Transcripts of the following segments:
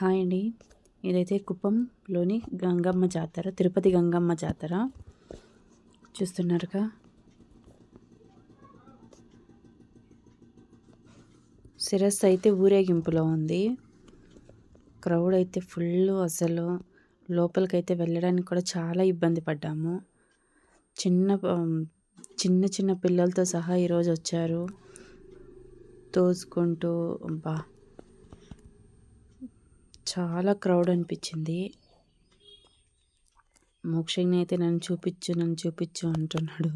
Hi అండి. ఇదైతే కుప్పంలోని గంగమ్మ జాతర తిరుపతి గంగమ్మ జాతర చూస్తున్నారుగా? శిరస్సు అయితే ఊరేగింపులో ఉంది. క్రౌడ్ అయితే ఫుల్ అసలు. లోపలికైతే వెళ్ళడానికి కూడా చాలా ఇబ్బంది పడ్డాము. చిన్న చిన్న చిన్న పిల్లలతో సహా ఈరోజు వచ్చారు. తోసుకుంటూ బా చాలా క్రౌడ్ అనిపించింది. మోక్షజ్ఞ అయితే నన్ను చూపించు నన్ను చూపించు అంటున్నాడు.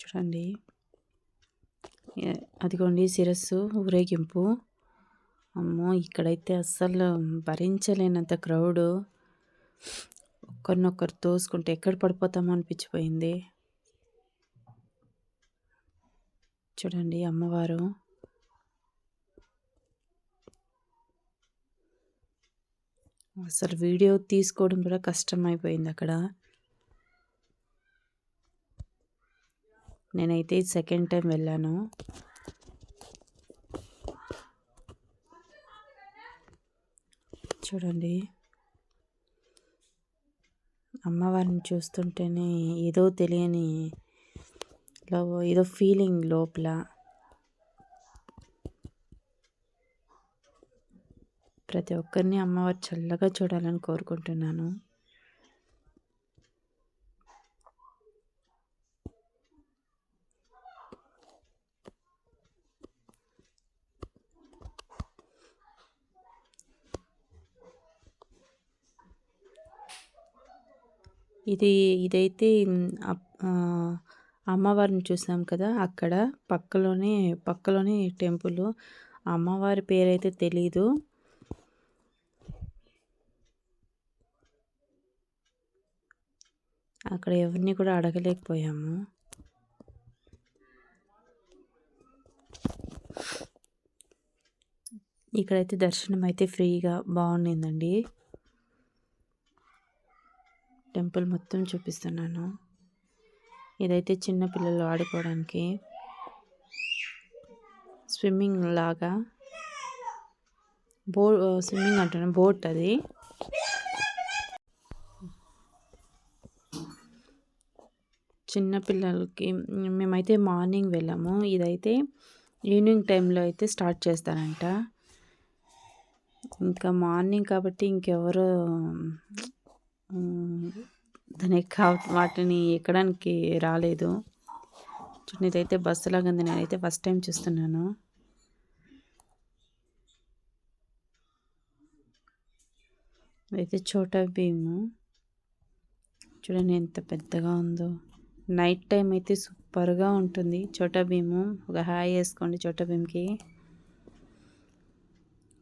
చూడండి. అదిగోండి శిరస్సు ఊరేగింపు. అమ్మో ఇక్కడైతే అస్సలు భరించలేనంత క్రౌడు. ఒకరినొకరు తోసుకుంటే ఎక్కడ పడిపోతామో అనిపించిపోయింది. చూడండి అమ్మవారు. అసలు వీడియో తీసుకోవడం కూడా కష్టమైపోయింది అక్కడ. నేనైతే సెకండ్ టైం వెళ్ళాను. చూడండి. అమ్మవారిని చూస్తుంటేనే ఏదో తెలియని ఏదో ఫీలింగ్ లోపల ప్రతి ఒక్కరిని అమ్మవారు చల్లగా చూడాలని కోరుకుంటున్నాను. ఇది ఇదైతే అమ్మవారిని చూసాం కదా అక్కడ పక్కలోనే పక్కలోనే టెంపుల్. అమ్మవారి పేరైతే తెలీదు. అక్కడ ఎవరిని కూడా అడగలేకపోయాము. ఇక్కడైతే దర్శనం అయితే ఫ్రీగా బాగుండిందండి. టెంపుల్ మొత్తం చూపిస్తున్నాను. ఇదైతే చిన్న పిల్లలు ఆడుకోవడానికి స్విమ్మింగ్ లాగా బో స్విమ్మింగ్ అంటున్నాను బోట్ అది. చిన్నపిల్లలకి మేమైతే మార్నింగ్ వెళ్ళాము. ఇదైతే ఈవినింగ్ టైంలో అయితే స్టార్ట్ చేస్తారంట. ఇంకా మార్నింగ్ కాబట్టి ఇంకెవరు దాని వాటిని ఎక్కడానికి రాలేదు. ఇదైతే బస్సు లాగా ఉంది నేనైతే ఫస్ట్ టైం చూస్తున్నాను. అయితే చోటా భీము. చూడండి ఎంత పెద్దగా ఉందో. నైట్ టైం అయితే సూపర్గా ఉంటుంది. చోటా భీము ఒక హాయ్ వేసుకోండి చోటా భీమ్కి.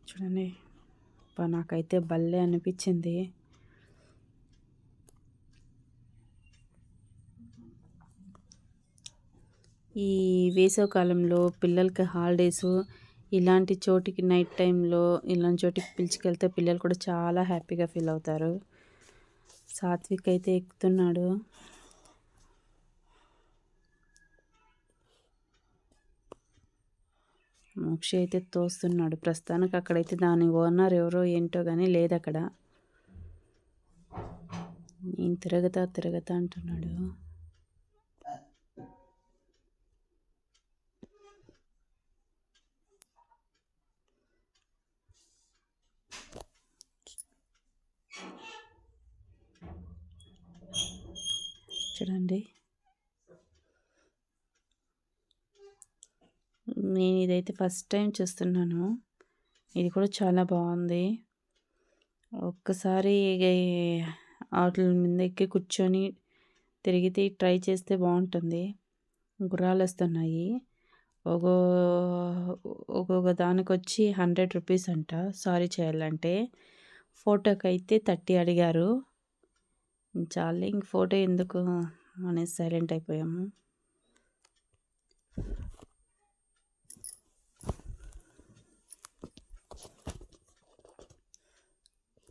చూడండి నాకైతే భలే అనిపించింది. ఈ వేసవకాలంలో పిల్లలకి హాలిడేస్ ఇలాంటి చోటికి నైట్ టైంలో ఇలాంటి చోటికి పిలిచికెళ్తే పిల్లలు కూడా చాలా హ్యాపీగా ఫీల్ అవుతారు. సాత్విక్ అయితే ఎక్కుతున్నాడు. మోక్ష అయితే తోస్తున్నాడు. ప్రస్తుతానికి అక్కడైతే దాని ఓనర్ ఎవరో ఏంటో కానీ లేదు అక్కడ నేను తిరగతా తిరగతా అంటున్నాడు. చూడండి. నేను ఇదైతే ఫస్ట్ టైం చూస్తున్నాను. ఇది కూడా చాలా బాగుంది. ఒక్కసారి వాటి మీద ఎక్కి కూర్చొని తిరిగితే ట్రై చేస్తే బాగుంటుంది. గుర్రాలు వస్తున్నాయి. ఒక ఒక్కొక్క దానికి వచ్చి హండ్రెడ్ రూపీస్ అంట. సారీ చేయాలంటే. ఫోటోకి అయితే థర్టీ అడిగారు. చాలే ఇంక ఫోటో ఎందుకు అనేసి సైలెంట్ అయిపోయాము.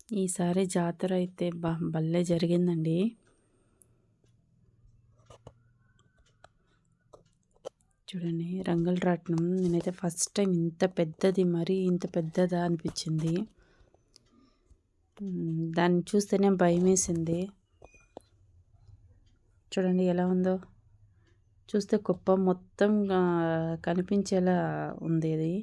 ఈసారి జాతర అయితే బా భలే జరిగిందండి. చూడండి రంగుల రాట్నం నేనైతే ఫస్ట్ టైం ఇంత పెద్దది మరీ ఇంత పెద్దదా అనిపించింది. దాన్ని చూస్తేనే భయం వేసింది చూడండి ఎలా ఉందో. చూస్తే కుప్ప మొత్తం కనిపించేలా ఉంది ఇది.